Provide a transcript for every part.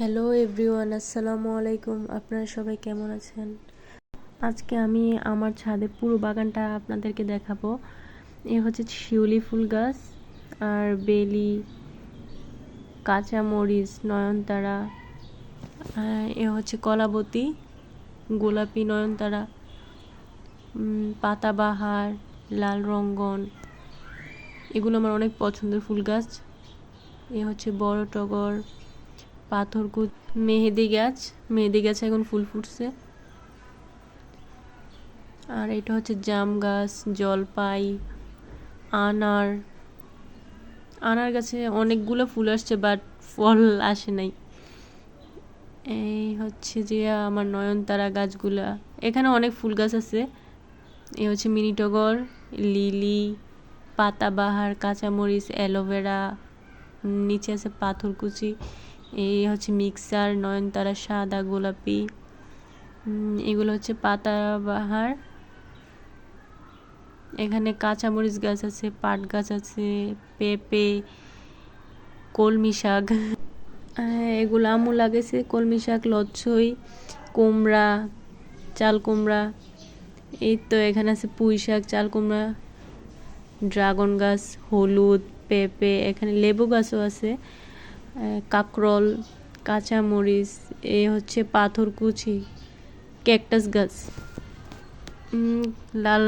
Hello everyone আসসালামু আলাইকুম আপনারা সবাই কেমন আছেন? আজকে আমি আমার ছাদের পুরো বাগানটা আপনাদেরকে দেখাবো। এ হচ্ছে শিউলি ফুল গাছ, আর বেলি, কাঁচামরিচ, নয়নতারা এ হচ্ছে কলাবতী, গোলাপি নয়নতারা পাতাবাহার, লাল রঙ্গন। এগুলো আমার অনেক পছন্দের ফুল গাছ। এ হচ্ছে বড় টগর পাথরকুচ মেহেদি গাছ। মেহেদি গাছে এখন ফুল ফুটছে। আর এটা হচ্ছে জাম গাছ, জলপাই, আনার। আনার গাছে অনেকগুলো ফুল আসছে বাট ফল আসে নাই। এই হচ্ছে যে আমার নয়নতারা গাছগুলা। এখানে অনেক ফুল গাছ আছে। এ হচ্ছে মিনি টগর লিলি, পাতাবাহার, কাঁচামরিচ, অ্যালোভেরা নিচে আছে পাথরকুচি। এই হচ্ছে মিক্সার নয়নতারা সাদা গোলাপি এগুলো হচ্ছে পাতাবাহার। এখানে কাঁচামরিচ গাছ আছে পাট গাছ আছে পেঁপে কলমি শাক। হ্যাঁ, এগুলো আমু লাগাইছে কলমি শাক লচ্ছই কুমড়া চাল কুমড়া। এই তো এখানে আছে পুঁই শাক চাল কুমড়া ড্রাগন গাছ হলুদ পেঁপে এখানে লেবু গাছও আছে। কাকরল, কাঁচামরিচ, এ হচ্ছে পাথরকুচি ক্যাকটাস গাছ। লাল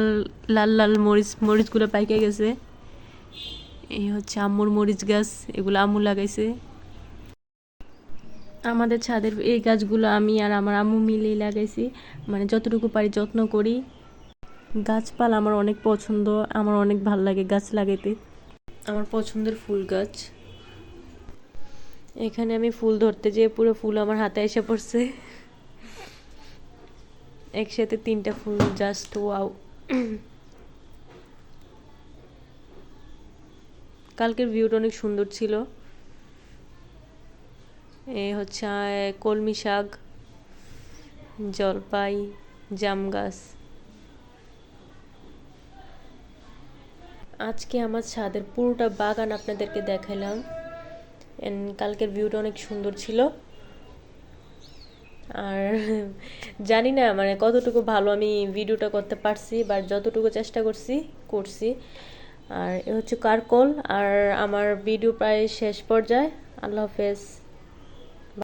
লাল লাল মরিচ, মরিচগুলো পাইকে গেছে। এই হচ্ছে আম্মুর মরিচ গাছ, এগুলো আম্মু লাগাইছে। আমাদের ছাদের এই গাছগুলো আমি আর আমার আম্মু মিলেই লাগাইছি। মানে যতটুকু পারি যত্ন করি। গাছপালা আমার অনেক পছন্দ, আমার অনেক ভালো লাগে গাছ লাগাইতে। আমার পছন্দের ফুল গাছ। এখানে আমি ফুল ধরতে যেয়ে পুরো ফুল আমার হাতে এসে পড়ছে। একসাথে তিনটা ফুল জাস্ট ওয়াও কালকের ভিউটা অনেক সুন্দর ছিল। এ হচ্ছে কলমি শাক, জলপাই, জাম গাছ। আজকে আমার ছাদের পুরোটা বাগান আপনাদেরকে দেখাইলাম And কালকের ভিউটা অনেক সুন্দর ছিল। আর জানি না মানে কতটুকু ভালো আমি ভিডিওটা করতে পারছি বা যতটুকু চেষ্টা করছি করছি। আর এ হচ্ছে কারকল, আর আমার ভিডিও প্রায় শেষ পর্যায়ে। আল্লাহ হাফেজ।